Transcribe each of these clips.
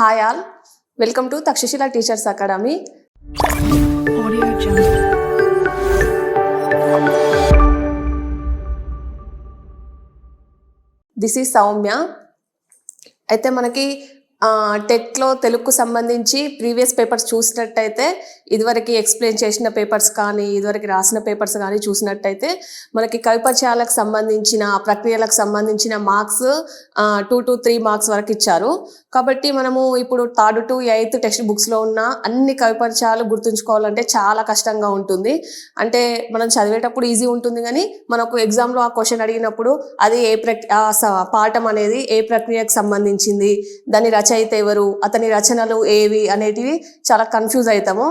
Hi all welcome to Takshashila teachers academy. This is Soumya అయితే మనకి టెట్లో తెలుగుకు సంబంధించి ప్రీవియస్ పేపర్స్ చూసినట్టయితే ఇదివరకు ఎక్స్ప్లెయిన్ చేసిన పేపర్స్ కానీ ఇదివరకు రాసిన పేపర్స్ కానీ చూసినట్టయితే మనకి కవిపరిచయాలకు సంబంధించిన ప్రక్రియలకు సంబంధించిన marks two to three marks వరకు ఇచ్చారు. కాబట్టి మనము ఇప్పుడు థర్డ్ టు ఎయిత్ టెక్స్ట్ బుక్స్లో ఉన్న అన్ని కవిపరిచయాలు గుర్తుంచుకోవాలంటే చాలా కష్టంగా ఉంటుంది. అంటే మనం చదివేటప్పుడు ఈజీ ఉంటుంది కానీ మనకు ఎగ్జామ్లో ఆ క్వశ్చన్ అడిగినప్పుడు అది ఏ ప్రక్ పాఠం అనేది ఏ ప్రక్రియకు సంబంధించింది దాని రచన రచయిత ఎవరు అతని రచనలు ఏవి అనేటివి చాలా కన్ఫ్యూజ్ అవుతాము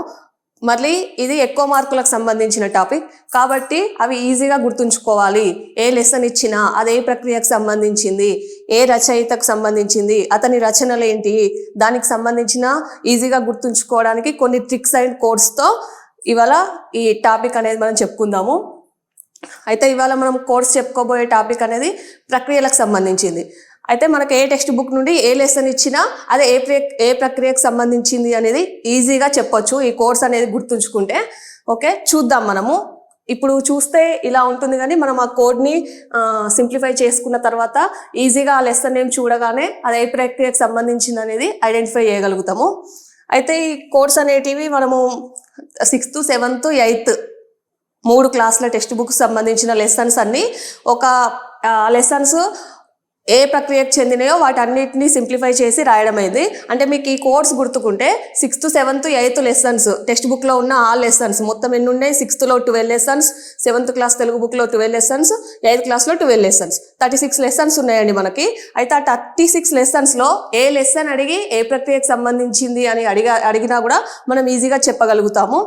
మళ్ళీ ఇది ఎక్కువ మార్కులకు సంబంధించిన టాపిక్ కాబట్టి అవి ఈజీగా గుర్తుంచుకోవాలి. ఏ లెసన్ ఇచ్చినా అది ఏ ప్రక్రియకు సంబంధించింది ఏ రచయితకు సంబంధించింది అతని రచనలు ఏంటి దానికి సంబంధించిన ఈజీగా గుర్తుంచుకోవడానికి కొన్ని ట్రిక్స్ అండ్ కోడ్స్తో ఇవాళ ఈ టాపిక్ అనేది మనం చెప్పుకుందాము. అయితే ఇవాళ మనం కోర్స్ చెప్పుకోబోయే టాపిక్ అనేది ప్రక్రియలకు సంబంధించింది. అయితే మనకి ఏ టెక్స్ట్ బుక్ నుండి ఏ లెసన్ ఇచ్చినా అది ఏ ఏ ప్రక్రియకు సంబంధించింది అనేది ఈజీగా చెప్పొచ్చు. ఈ కోర్స్ అనేది గుర్తుంచుకుంటే. ఓకే? చూద్దాం మనము. ఇప్పుడు చూస్తే ఇలా ఉంటుంది కానీ మనం ఆ కోడ్ని సింప్లిఫై చేసుకున్న తర్వాత ఈజీగా ఆ లెసన్ నేమ్ చూడగానే అది ఏ ప్రక్రియకు సంబంధించింది అనేది ఐడెంటిఫై చేయగలుగుతాము. అయితే ఈ కోర్స్ అనేటివి మనము సిక్స్త్ సెవెంత్ ఎయిత్ మూడు క్లాసుల టెక్స్ట్ బుక్ సంబంధించిన లెసన్స్ అన్నీ ఒక లెసన్స్ ఏ ప్రక్రియకు చెందినాయో వాటన్నిటిని సింప్లిఫై చేసి రాయడం అయింది అంటే మీకు ఈ course గుర్తుకుంటే sixth seventh eighth lessons text బుక్లో ఉన్న ఆ లెసన్స్. మొత్తం ఎన్ని ఉన్నాయి? సిక్స్త్లో twelve lessons seventh class Telugu బుక్లో ట్వెల్వ్ లెసన్స్ ఎయిత్ క్లాస్లో twelve lessons. Thirty six lessons ఉన్నాయండి మనకి. అయితే ఆ థర్టీ సిక్స్ లెసన్స్లో ఏ లెసన్ అడిగి ఏ ప్రక్రియకు సంబంధించింది అని అడిగా అడిగినా కూడా మనం ఈజీగా చెప్పగలుగుతాము.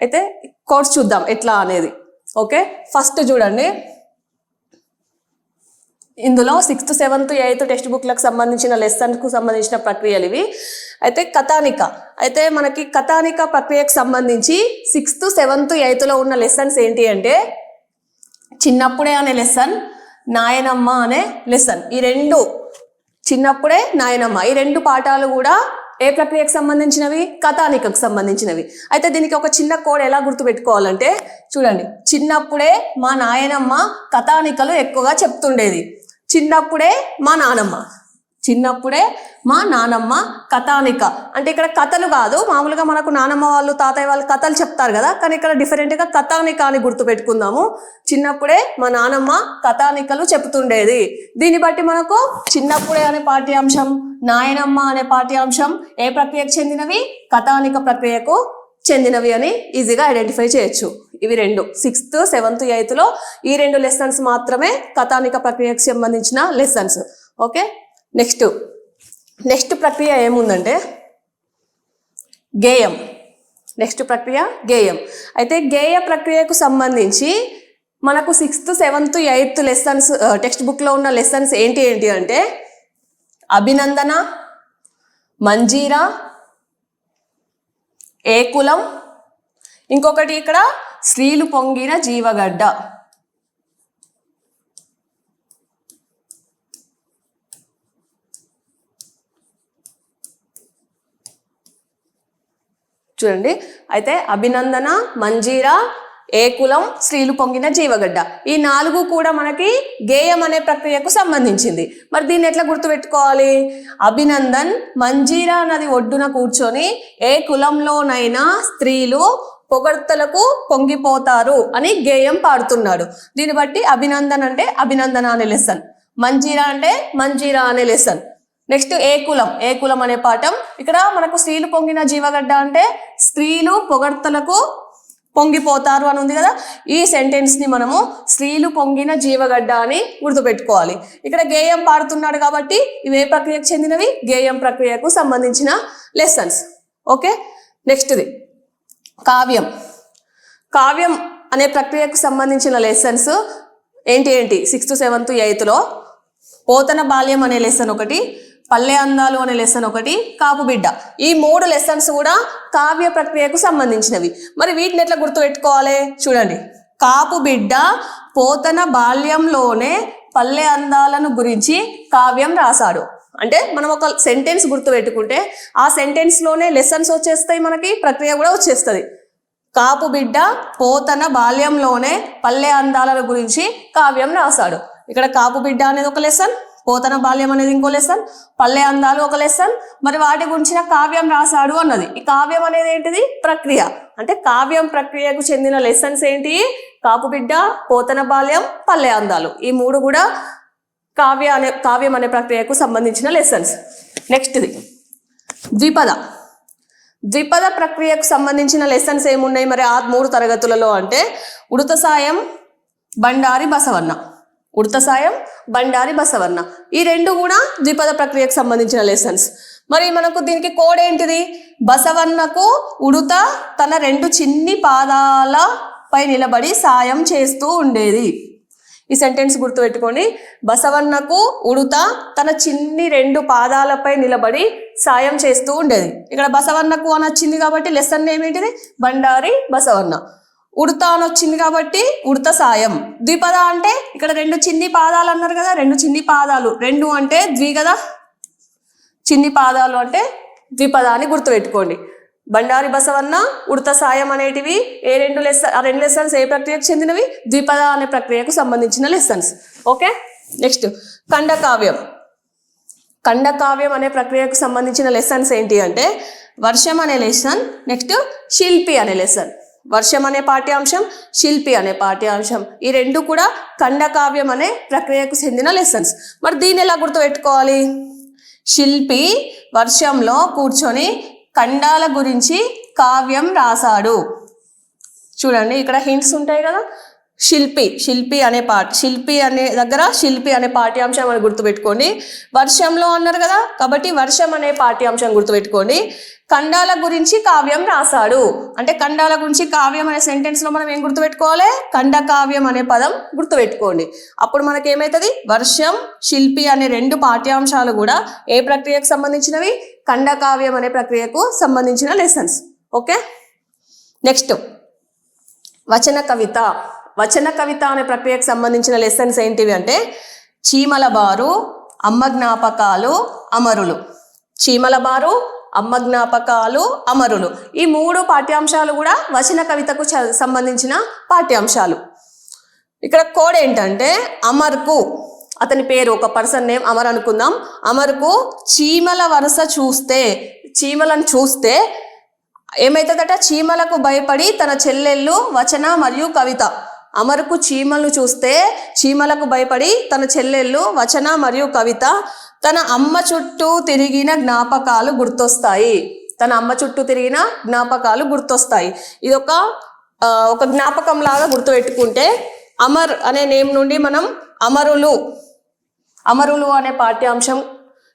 అయితే కోర్స్ చూద్దాం ఎట్లా అనేది. ఓకే? ఫస్ట్ చూడండి. ఇందులో సిక్స్త్ సెవెంత్ ఎయిత్ టెక్స్ట్ బుక్లకు సంబంధించిన లెసన్కు సంబంధించిన ప్రక్రియలు ఇవి. అయితే కథానిక. అయితే మనకి కథానిక ప్రక్రియకు సంబంధించి సిక్స్త్ సెవెంత్ ఎయిత్లో ఉన్న లెసన్స్ ఏంటి అంటే చిన్నప్పుడే అనే లెసన్ నాయనమ్మ అనే లెసన్ ఈ రెండు చిన్నప్పుడే నాయనమ్మ. ఈ రెండు పాఠాలు కూడా ఏ ప్రక్రియకు సంబంధించినవి? కథానికకు సంబంధించినవి. అయితే దీనికి ఒక చిన్న కోడ్ ఎలా గుర్తుపెట్టుకోవాలంటే చూడండి. చిన్నప్పుడే మా నాయనమ్మ కథానికలు ఎక్కువగా చెప్తుండేది. చిన్నప్పుడే మా నానమ్మ. చిన్నప్పుడే మా నానమ్మ కథానిక. అంటే ఇక్కడ కథలు కాదు మామూలుగా మనకు నానమ్మ వాళ్ళు తాతయ్య వాళ్ళు కథలు చెప్తారు కదా కానీ ఇక్కడ డిఫరెంట్గా కథానిక అని గుర్తుపెట్టుకుందాము చిన్నప్పుడే మా నానమ్మ కథానికలు చెప్తుండేది. దీన్ని బట్టి మనకు చిన్నప్పుడే అనే పాఠ్యాంశం నాయనమ్మ అనే పాఠ్యాంశం ఏ ప్రక్రియకు చెందినవి? కథానిక ప్రక్రియకు చెందినవి అని ఈజీగా ఐడెంటిఫై చేయొచ్చు. ఇవి రెండు. సిక్స్త్ సెవెంత్ ఎయిత్లో ఈ రెండు లెసన్స్ మాత్రమే కథానిక ప్రక్రియకు సంబంధించిన లెసన్స్. ఓకే? నెక్స్ట్. నెక్స్ట్ ప్రక్రియ ఏముందంటే గేయం. నెక్స్ట్ ప్రక్రియ గేయం. అయితే గేయ ప్రక్రియకు సంబంధించి మనకు sixth seventh eighth lessons text బుక్లో ఉన్న లెసన్స్ ఏంటి ఏంటి అంటే అభినందన మంజీరా ఏ కులం? ఇంకొకటి ఇక్కడ స్త్రీలు పొంగిన జీవగడ్డ. చూడండి అయితే అభినందన మంజీరా ఏ కులం స్త్రీలు పొంగిన జీవగడ్డ. ఈ నాలుగు కూడా మనకి గేయం అనే ప్రక్రియకు సంబంధించింది. మరి దీన్ని ఎట్లా గుర్తుపెట్టుకోవాలి? అభినందన్ మంజీరా నది ఒడ్డున కూర్చొని ఏ కులంలోనైనా స్త్రీలు పొగడ్తలకు పొంగిపోతారు అని గేయం పాడుతున్నాడు. దీన్ని బట్టి అభినందన్ అంటే అభినందన అనే లెసన్. మంజీరా అంటే మంజీరా అనే లెసన్. నెక్స్ట్ ఏ కులం? ఏ కులం అనే పాఠం. ఇక్కడ మనకు స్త్రీలు పొంగిన జీవగడ్డ అంటే స్త్రీలు పొగడ్తలకు పొంగిపోతారు అని ఉంది కదా ఈ సెంటెన్స్ని మనము స్త్రీలు పొంగిన జీవగడ్డ అని గుర్తుపెట్టుకోవాలి. ఇక్కడ గేయం పాడుతున్నాడు కాబట్టి ఇవి ఏ ప్రక్రియకు చెందినవి? గేయం ప్రక్రియకు సంబంధించిన లెసన్స్ ఓకే? నెక్స్ట్ది. కావ్యం. కావ్యం అనే ప్రక్రియకు సంబంధించిన లెసన్స్ ఏంటి ఏంటి? సిక్స్త్ సెవెంత్ ఎయిత్లో పోతన బాల్యం అనే లెసన్ ఒకటి పల్లె అందాలు అనే లెసన్ ఒకటి కాపు బిడ్డ. ఈ మూడు లెసన్స్ కూడా కావ్య ప్రక్రియకు సంబంధించినవి. మరి వీటిని ఎట్లా గుర్తుపెట్టుకోవాలి? చూడండి. కాపు బిడ్డ పోతన బాల్యంలోనే పల్లె అందాలను గురించి కావ్యం రాశాడు. అంటే మనం ఒక సెంటెన్స్ గుర్తుపెట్టుకుంటే ఆ సెంటెన్స్లోనే లెసన్స్ వచ్చేస్తాయి మనకి ప్రక్రియ కూడా వచ్చేస్తుంది. కాపు బిడ్డ పోతన బాల్యంలోనే పల్లె అందాల గురించి కావ్యం రాశాడు. ఇక్కడ కాపు బిడ్డ అనేది ఒక లెసన్ పోతన బాల్యం అనేది ఇంకో లెసన్ పల్లె అందాలు ఒక లెసన్ మరి వాటి గురించిన కావ్యం రాశాడు అన్నది. ఈ కావ్యం అనేది ఏంటిది? ప్రక్రియ. అంటే కావ్యం ప్రక్రియకు చెందిన లెసన్స్ ఏంటి? కాపు బిడ్డ పోతన బాల్యం పల్లె అందాలు. ఈ మూడు కూడా కావ్య అనే కావ్యం అనే ప్రక్రియకు సంబంధించిన లెసన్స్ నెక్స్ట్ది ద్విపద. ద్విపద ప్రక్రియకు సంబంధించిన లెసన్స్ ఏమున్నాయి? మరి ఆ మూడు తరగతులలో అంటే ఉడత సాయం బండారి బసవన్న. ఉడత సాయం బండారి బసవన్న ఈ రెండు కూడా ద్విపద ప్రక్రియకు సంబంధించిన లెసన్స్ మరి మనకు దీనికి కోడ్ ఏంటిది? బసవన్నకు ఉడుత తన రెండు చిన్ని పాదాలపై నిలబడి సాయం చేస్తూ ఉండేది. ఈ సెంటెన్స్ గుర్తుపెట్టుకోండి. బసవన్నకు ఉడుత తన చిన్ని రెండు పాదాలపై నిలబడి సాయం చేస్తూ ఉండేది. ఇక్కడ బసవన్నకు అని వచ్చింది కాబట్టి లెసన్ ఏమేంటిది బండారి బసవన్న ఉడత అని వచ్చింది కాబట్టి ఉడత సాయం. ద్విపద అంటే ఇక్కడ రెండు చిన్ని పాదాలు అన్నారు కదా రెండు చిన్ని పాదాలు. రెండు అంటే ద్వి కదా చిన్ని పాదాలు అంటే ద్విపద అని గుర్తుపెట్టుకోండి. బండారి బసవన్న ఉడత సాయం అనేటివి ఏ రెండు లెసన్ ఆ రెండు లెసన్స్ ఏ ప్రక్రియకు చెందినవి? ద్విపద అనే ప్రక్రియకు సంబంధించిన లెసన్స్. ఓకే? నెక్స్ట్ ఖండకావ్యం. ఖండకావ్యం అనే ప్రక్రియకు సంబంధించిన లెసన్స్ ఏంటి అంటే వర్షం అనే లెసన్ నెక్స్ట్ శిల్పి అనే లెసన్. వర్షం అనే పాఠ్యాంశం శిల్పి అనే పాఠ్యాంశం. ఈ రెండు కూడా ఖండకావ్యం అనే ప్రక్రియకు చెందిన లెసన్స్ మరి దీన్ని ఎలా గుర్తుపెట్టుకోవాలి? శిల్పి వర్షంలో కూర్చొని ఖండాల గురించి కావ్యం రాశాడు. చూడండి ఇక్కడ హింట్స్ ఉంటాయి కదా. శిల్పి శిల్పి అనే పాట శిల్పి అనే దగ్గర శిల్పి అనే పాఠ్యాంశం అని గుర్తుపెట్టుకోండి. వర్షంలో అన్నారు కదా కాబట్టి వర్షం అనే పాఠ్యాంశం గుర్తుపెట్టుకోండి. ఖండాల గురించి కావ్యం రాశాడు. అంటే ఖండాల గురించి కావ్యం అనే సెంటెన్స్లో మనం ఏం గుర్తుపెట్టుకోవాలి? ఖండ కావ్యం అనే పదం గుర్తుపెట్టుకోండి. అప్పుడు మనకి ఏమవుతుంది వర్షం శిల్పి అనే రెండు పాఠ్యాంశాలు కూడా ఏ ప్రక్రియకు సంబంధించినవి? ఖండ కావ్యం అనే ప్రక్రియకు సంబంధించిన లెసన్స్ ఓకే? నెక్స్ట్ వచన కవిత. వచన కవిత అనే ప్రక్రియకు సంబంధించిన లెసన్స్ ఏంటివి అంటే? చీమల బారు అమ్మ జ్ఞాపకాలు అమరులు. చీమల బారు అమ్మ జ్ఞాపకాలు అమరులు. ఈ మూడు పాఠ్యాంశాలు కూడా వచన కవితకు సంబంధించిన పాఠ్యాంశాలు. ఇక్కడ కోడ్ ఏంటంటే అమర్కు. అతని పేరు ఒక పర్సన్ నేమ్ అమర్ అనుకుందాం. అమర్కు చీమల వరుస చూస్తే చీమలను చూస్తే ఏమవుతుందట చీమలకు భయపడి తన చెల్లెళ్ళు వచన మరియు కవిత. అమరుకు చీమలను చూస్తే చీమలకు భయపడి తన చెల్లెళ్ళు వచన మరియు కవిత. తన అమ్మ చుట్టూ తిరిగిన జ్ఞాపకాలు గుర్తొస్తాయి. తన అమ్మ చుట్టూ తిరిగిన జ్ఞాపకాలు గుర్తొస్తాయి. ఇది ఒక ఒక జ్ఞాపకం లాగా గుర్తుపెట్టుకుంటే అమర్ అనే నేమ్ నుండి మనం అమరులు అమరులు అనే పాఠ్యాంశం.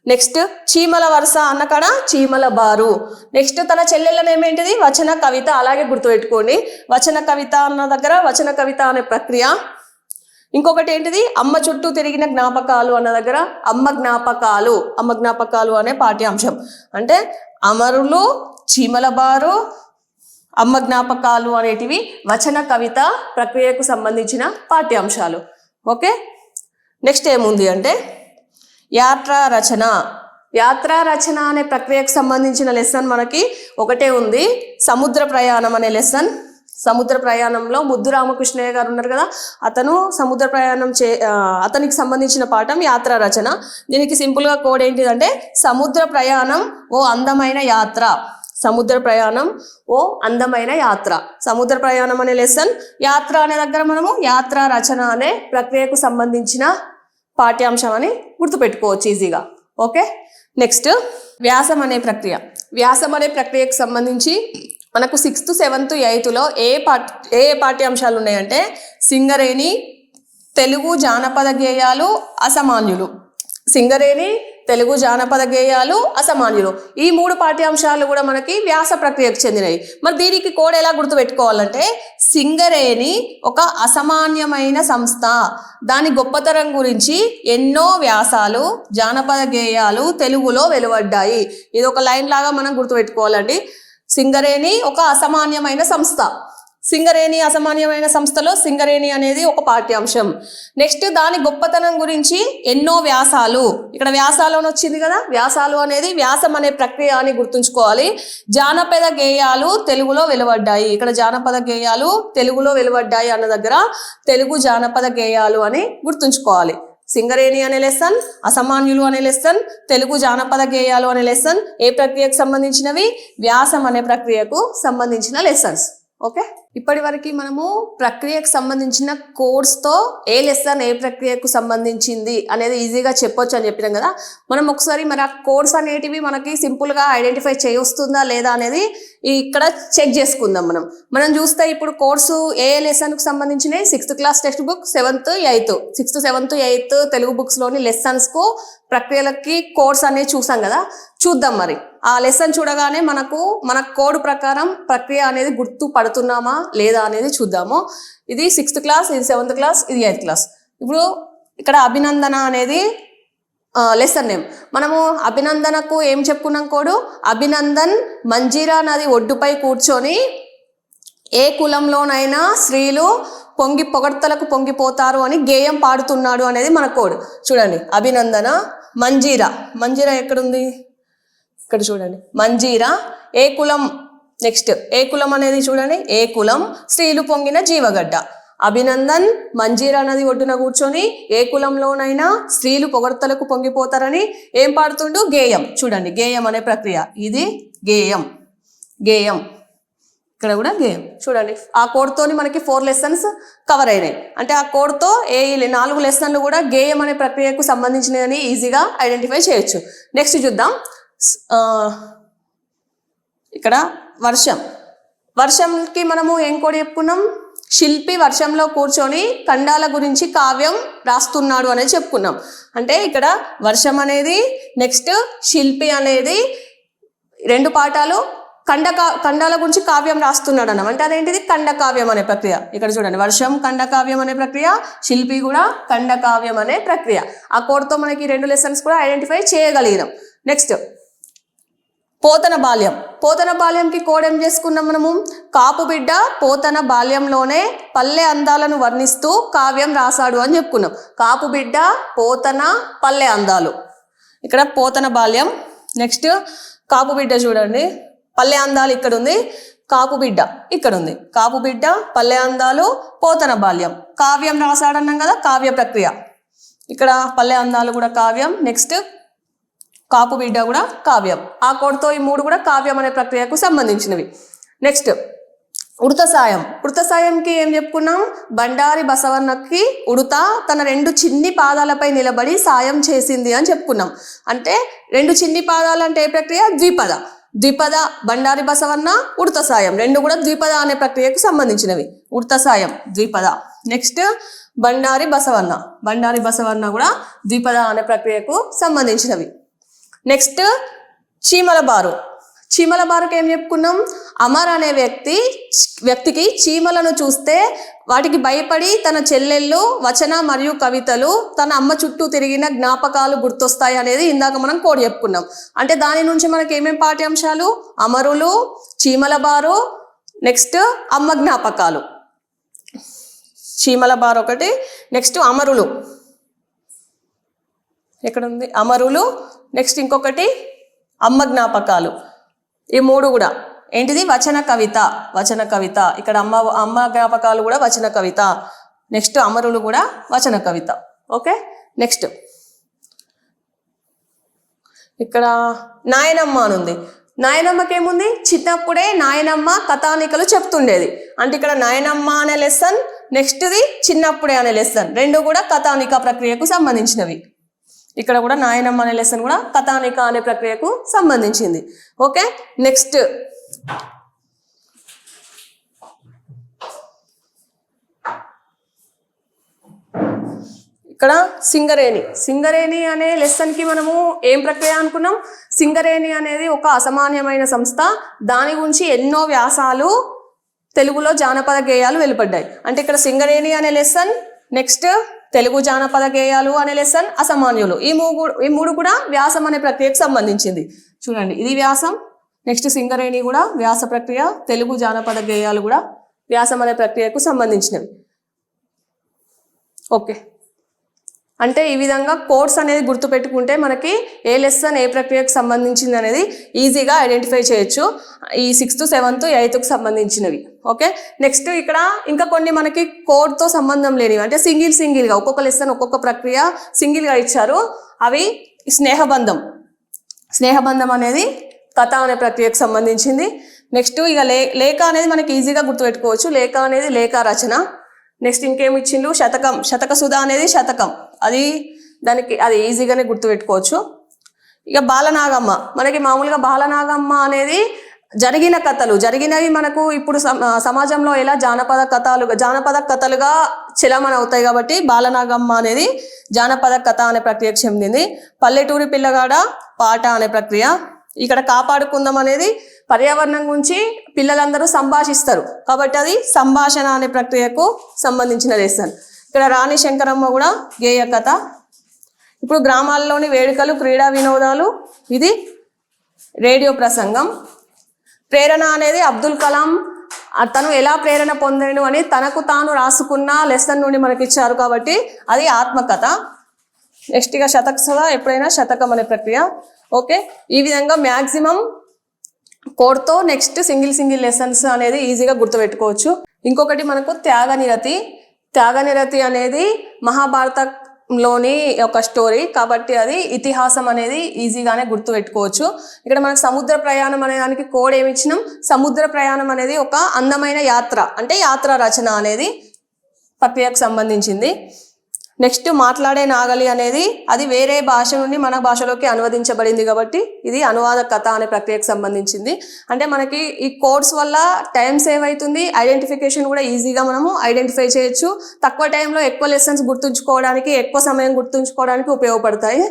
నెక్స్ట్ చీమల వరుస అన్న కాడ చీమల బారు. నెక్స్ట్ తన చెల్లెల నేమ్ ఏంటిది? వచన కవిత. అలాగే గుర్తుపెట్టుకోండి. వచన కవిత అన్న దగ్గర వచన కవిత అనే ప్రక్రియ ఇంకొకటి ఏంటిది? అమ్మ చుట్టూ తిరిగిన జ్ఞాపకాలు అన్న దగ్గర అమ్మ జ్ఞాపకాలు అమ్మ జ్ఞాపకాలు అనే పాఠ్యాంశం. అంటే అమరులు చీమలబారు అమ్మ జ్ఞాపకాలు అనేటివి వచన కవిత ప్రక్రియకు సంబంధించిన పాఠ్యాంశాలు. ఓకే? నెక్స్ట్ ఏముంది అంటే యాత్ర రచన. యాత్ర రచన అనే ప్రక్రియకు సంబంధించిన లెసన్ మనకి ఒకటే ఉంది. సముద్ర ప్రయాణం అనే లెసన్. సముద్ర ప్రయాణంలో ముద్దు రామకృష్ణయ్య గారు ఉన్నారు కదా అతను సముద్ర ప్రయాణం చే అతనికి సంబంధించిన పాఠం యాత్ర రచన. దీనికి సింపుల్గా కోడ్ ఏంటిదంటే సముద్ర ప్రయాణం ఓ అందమైన యాత్ర. సముద్ర ప్రయాణం ఓ అందమైన యాత్ర. సముద్ర ప్రయాణం అనే లెసన్ యాత్ర అనే దగ్గర మనము యాత్ర రచన అనే ప్రక్రియకు సంబంధించిన పాఠ్యాంశం అని గుర్తుపెట్టుకోవచ్చు ఈజీగా. ఓకే? నెక్స్ట్ వ్యాసం అనే ప్రక్రియ. వ్యాసం అనే ప్రక్రియకు సంబంధించి మనకు సిక్స్త్ సెవెంత్ ఎయిత్లో ఏ పాఠ్ ఏ పాఠ్యాంశాలు ఉన్నాయంటే సింగరేణి తెలుగు జానపద గేయాలు అసమాన్యులు. సింగరేణి తెలుగు జానపద గేయాలు అసమాన్యులు. ఈ మూడు పాఠ్యాంశాలు కూడా మనకి వ్యాస ప్రక్రియకు చెందినవి. మరి దీనికి కోడ్ ఎలా గుర్తుపెట్టుకోవాలంటే సింగరేణి ఒక అసమాన్యమైన సంస్థ. దాని గొప్పతనం గురించి ఎన్నో వ్యాసాలు జానపద గేయాలు తెలుగులో వెలువడ్డాయి. ఇది ఒక లైన్ లాగా మనం గుర్తుపెట్టుకోవాలండి. సింగరేణి ఒక అసమాన్యమైన సంస్థ. సింగరేణి అసామాన్యమైన సంస్థలో సింగరేణి అనేది ఒక పాఠ్యాంశం. నెక్స్ట్ దాని గొప్పతనం గురించి ఎన్నో వ్యాసాలు. ఇక్కడ వ్యాసాలు వచ్చింది కదా? వ్యాసాలు అనేది వ్యాసం అనే ప్రక్రియ అని గుర్తుంచుకోవాలి. జానపద గేయాలు తెలుగులో వెలువడ్డాయి. ఇక్కడ జానపద గేయాలు తెలుగులో వెలువడ్డాయి అన్న దగ్గర తెలుగు జానపద గేయాలు అని గుర్తుంచుకోవాలి. సింగరేణి అనే లెసన్ అసమాన్యులు అనే లెసన్ తెలుగు జానపద గేయాలు అనే లెసన్ ఏ ప్రక్రియకు సంబంధించినవి వ్యాసం అనే ప్రక్రియకు సంబంధించిన లెసన్స్ ఓకే ఇప్పటి వరకు మనము ప్రక్రియకు సంబంధించిన కోర్స్తో ఏ లెసన్ ఏ ప్రక్రియకు సంబంధించింది అనేది ఈజీగా చెప్పొచ్చు అని చెప్పినాం కదా. మనం ఒకసారి మరి ఆ కోర్స్ అనేటివి మనకి సింపుల్గా ఐడెంటిఫై చేయొస్తుందా లేదా అనేది ఇక్కడ చెక్ చేసుకుందాం మనం. మనం చూస్తే ఇప్పుడు కోర్సు ఏ లెసన్కు సంబంధించినవి? Sixth class text book seventh eighth sixth seventh eighth Telugu బుక్స్లోని లెసన్స్కు ప్రక్రియలకి కోర్స్ అనేది చూసాం కదా. చూద్దాం మరి. ఆ లెసన్ చూడగానే మనకు మన కోడ్ ప్రకారం ప్రక్రియ అనేది గుర్తు పడుతున్నామా లేదా అనేది చూద్దాము. ఇది సిక్స్త్ క్లాస్ ఇది సెవెంత్ క్లాస్ ఇది ఎయిత్ క్లాస్ ఇప్పుడు ఇక్కడ అభినందన అనేది లెసన్ నేమ్ మనము అభినందనకు ఏం చెప్పుకున్నాం కోడు? అభినందన్ మంజీరా నది ఒడ్డుపై కూర్చొని ఏ కులంలోనైనా స్త్రీలు పొంగి పొగడ్తలకు పొంగిపోతారు అని గేయం పాడుతున్నాడు అనేది మన కోడ్. చూడండి. అభినందన మంజీరా. మంజీరా ఎక్కడుంది? ఇక్కడ చూడండి. మంజీరా ఏ కులం నెక్స్ట్ ఏ కులం అనేది చూడండి. ఏ కులం? స్త్రీలు పొంగిన జీవగడ్డ. అభినందన్ మంజీరా నది ఒడ్డున కూర్చొని ఏ కులంలోనైనా స్త్రీలు పొగడ్తలకు పొంగిపోతారని ఏం పాడుతుండు? గేయం. చూడండి గేయం అనే ప్రక్రియ. ఇది గేయం. గేయం. ఇక్కడ కూడా గేయం. చూడండి ఆ కోడ్తోని మనకి ఫోర్ లెసన్స్ కవర్ అయినాయి. అంటే ఆ కోడ్తో ఏ నాలుగు లెసన్లు కూడా గేయం అనే ప్రక్రియకు సంబంధించినదని ఈజీగా ఐడెంటిఫై చేయొచ్చు. నెక్స్ట్ చూద్దాం. ఇక్కడ వర్షం. వర్షంకి మనము ఏం కూడా చెప్పుకున్నాం? శిల్పి వర్షంలో కూర్చొని ఖండాల గురించి కావ్యం రాస్తున్నాడు అనేది చెప్పుకున్నాం. అంటే ఇక్కడ వర్షం అనేది నెక్స్ట్ శిల్పి అనేది రెండు పాఠాలు ఖండ ఖండాల గురించి కావ్యం రాస్తున్నాడు అన్నాం అంటే అదేంటిది? ఖండకావ్యం అనే ప్రక్రియ. ఇక్కడ చూడండి వర్షం ఖండకావ్యం అనే ప్రక్రియ శిల్పి కూడా ఖండకావ్యం అనే ప్రక్రియ. ఆ కోడ్తో మనకి రెండు లెసన్స్ కూడా ఐడెంటిఫై చేయగలిగినాం. నెక్స్ట్ పోతన బాల్యం. పోతన బాల్యంకి కోడ్ చేసుకున్నాం మనము కాపు బిడ్డ పోతన బాల్యంలోనే పల్లె అందాలను వర్ణిస్తూ కావ్యం రాశాడు అని చెప్పుకున్నాం. కాపు బిడ్డ పోతన పల్లె అందాలు. ఇక్కడ పోతన బాల్యం. నెక్స్ట్ కాపు బిడ్డ చూడండి. పల్లె అందాలు ఇక్కడ ఉంది కాపు బిడ్డ ఇక్కడ ఉంది కాపు బిడ్డ పల్లె అందాలు పోతన బాల్యం. కావ్యం రాశాడన్నాం కదా కావ్య ప్రక్రియ. ఇక్కడ పల్లె అందాలు కూడా కావ్యం. నెక్స్ట్ కాపు బిడ్డ కూడా కావ్యం. ఆ కొడుతో ఈ మూడు కూడా కావ్యం అనే ప్రక్రియకు సంబంధించినవి. నెక్స్ట్ ఉడత సాయం. ఉడత సాయంకి ఏం చెప్పుకున్నాం? బండారి బసవన్నకి ఉడత తన రెండు చిన్ని పాదాలపై నిలబడి సాయం చేసింది అని చెప్పుకున్నాం. అంటే రెండు చిన్ని పాదాలు అంటే ఏ ప్రక్రియ? ద్విపద. ద్విపద బండారి బసవన్న ఉడత సాయం. రెండు కూడా ద్విపద అనే ప్రక్రియకు సంబంధించినవి. ఉడత సాయం ద్విపద. నెక్స్ట్ బండారి బసవన్న. బండారి బసవన్న కూడా ద్విపద అనే ప్రక్రియకు సంబంధించినవి. నెక్స్ట్ చీమల బారు చీమల బారుకి ఏం చెప్పుకున్నాం? అమర్ అనే వ్యక్తి వ్యక్తికి చీమలను చూస్తే వాటికి భయపడి తన చెల్లెళ్ళు వచన మరియు కవితలు తన అమ్మ చుట్టూ తిరిగిన జ్ఞాపకాలు గుర్తొస్తాయి అనేది ఇందాక మనం కోడి చెప్పుకున్నాం. అంటే దాని నుంచి మనకి ఏమేమి పాఠ్యాంశాలు? అమరులు చీమల బారు నెక్స్ట్ అమ్మ జ్ఞాపకాలు. చీమల బారు ఒకటి నెక్స్ట్ అమరులు. ఎక్కడ ఉంది అమరులు. నెక్స్ట్ ఇంకొకటి అమ్మ జ్ఞాపకాలు. ఈ మూడు కూడా. ఏంటిది? వచన కవిత. వచన కవిత. ఇక్కడ అమ్మ అమ్మ జ్ఞాపకాలు కూడా వచన కవిత. నెక్స్ట్ అమరులు కూడా వచన కవిత. ఓకే నెక్స్ట్ ఇక్కడ నాయనమ్మ అని ఉంది నాయనమ్మకి ఏముంది? చిన్నప్పుడే నాయనమ్మ కథానికలు చెప్తుండేది. అంటే ఇక్కడ నాయనమ్మ అనే లెసన్ నెక్స్ట్ది చిన్నప్పుడే అనే లెసన్ రెండు కూడా కథానిక ప్రక్రియకు సంబంధించినవి. ఇక్కడ కూడా నాయనమ్మ అనే లెసన్ కూడా కథానిక అనే ప్రక్రియకు సంబంధించింది. ఓకే నెక్స్ట్ ఇక్కడ సింగరేణి. సింగరేణి అనే లెసన్కి మనము ఏం ప్రక్రియ అనుకున్నాం? సింగరేణి అనేది ఒక అసామాన్యమైన సంస్థ. దాని గురించి ఎన్నో వ్యాసాలు తెలుగులో జానపద గేయాలు వెలుపడ్డాయి అంటే ఇక్కడ సింగరేణి అనే లెసన్ నెక్స్ట్ తెలుగు జానపద గేయాలు అనే లెసన్ అసామాన్యులు. ఈ మూడు ఈ మూడు కూడా వ్యాసం అనే ప్రక్రియకు సంబంధించింది. చూడండి ఇది వ్యాసం నెక్స్ట్ సింగరేణి కూడా వ్యాస ప్రక్రియ తెలుగు జానపద గేయాలు కూడా వ్యాసం అనే ప్రక్రియకు సంబంధించినవి. ఓకే. అంటే ఈ విధంగా కోర్స్ అనేది గుర్తుపెట్టుకుంటే మనకి ఏ లెసన్ ఏ ప్రక్రియకు సంబంధించింది అనేది ఈజీగా ఐడెంటిఫై చేయొచ్చు. ఈ సిక్స్త్ సెవెంత్ ఎయిత్కు సంబంధించినవి. ఓకే నెక్స్ట్ ఇక్కడ ఇంకా కొన్ని మనకి కోడ్తో సంబంధం లేనివి. అంటే సింగిల్ సింగిల్గా ఒక్కొక్క లెసన్ ఒక్కొక్క ప్రక్రియ సింగిల్గా ఇచ్చారు. అవి స్నేహబంధం. స్నేహబంధం అనేది కథ అనే ప్రక్రియకు సంబంధించింది. నెక్స్ట్ ఇక లే లేఖ అనేది మనకి ఈజీగా గుర్తుపెట్టుకోవచ్చు. లేఖ అనేది లేఖ రచన. నెక్స్ట్ ఇంకేమి ఇచ్చిండు? శతకం. శతక సుధ అనేది శతకం. అది దానికి అది ఈజీగానే గుర్తుపెట్టుకోవచ్చు. ఇక బాలనాగమ్మ. మనకి మామూలుగా బాలనాగమ్మ అనేది జరిగిన కథలు. జరిగినవి మనకు ఇప్పుడు సమాజంలో ఎలా జానపద కథలు జానపద కథలుగా చలమన అవుతాయి కాబట్టి బాలనాగమ్మ అనేది జానపద కథ అనే ప్రక్రియకు చెందింది. పల్లెటూరి పిల్లగాడ పాట అనే ప్రక్రియ. ఇక్కడ కాపాడుకుందాం అనేది పర్యావరణం గురించి పిల్లలందరూ సంభాషిస్తారు. కాబట్టి అది సంభాషణ అనే ప్రక్రియకు సంబంధించిన లెసన్ ఇక్కడ రాణి శంకరమ్మ కూడా గేయ కథ. ఇప్పుడు గ్రామాల్లోని వేడుకలు క్రీడా వినోదాలు ఇది రేడియో ప్రసంగం. ప్రేరణ అనేది అబ్దుల్ కలాం తను ఎలా ప్రేరణ పొందాడు అని తనకు తాను రాసుకున్న లెసన్ నుండి మనకి ఇచ్చారు కాబట్టి అది ఆత్మకథ. నెక్స్ట్ ఇక శతక సదా ఎప్పుడైనా శతకం అనే ప్రక్రియ. ఓకే ఈ విధంగా మ్యాక్సిమం కోడ్తో నెక్స్ట్ సింగిల్ సింగిల్ లెసన్స్ అనేది ఈజీగా గుర్తుపెట్టుకోవచ్చు. ఇంకొకటి మనకు త్యాగనిరతి త్యాగనిరతి అనేది మహాభారతంలోని ఒక స్టోరీ కాబట్టి అది ఇతిహాసం అనేది ఈజీగానే గుర్తుపెట్టుకోవచ్చు. ఇక్కడ మనకు సముద్ర ప్రయాణం అనే దానికి కోడ్ ఏమి ఇచ్చినాం? సముద్ర ప్రయాణం అనేది ఒక అందమైన యాత్ర అంటే యాత్ర రచన అనేది ప్రక్రియకు సంబంధించింది. నెక్స్ట్ మాట్లాడే నాగలి అనేది అది వేరే భాష నుండి మన భాషలోకి అనువదించబడింది కాబట్టి ఇది అనువాద కథ అనే ప్రక్రియకు సంబంధించింది. అంటే మనకి ఈ కోర్స్ వల్ల టైం సేవ్ అవుతుంది ఐడెంటిఫికేషన్ కూడా ఈజీగా మనము ఐడెంటిఫై చేయొచ్చు. తక్కువ టైంలో ఎక్కువ లెసన్స్ గుర్తుంచుకోవడానికి ఎక్కువ సమయం గుర్తుంచుకోవడానికి ఉపయోగపడతాయి.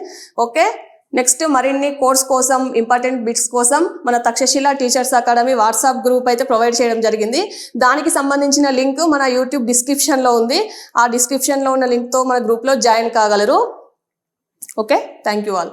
ఓకే నెక్స్ట్ మరిన్ని కోర్స్ కోసం ఇంపార్టెంట్ బిట్స్ కోసం మన Takshashila teachers academy WhatsApp group అయితే ప్రొవైడ్ చేయడం జరిగింది. దానికి సంబంధించిన లింక్ మన యూట్యూబ్ డిస్క్రిప్షన్లో ఉంది. ఆ డిస్క్రిప్షన్లో ఉన్న లింక్తో మన గ్రూప్లో join కాగలరు. Okay thank you all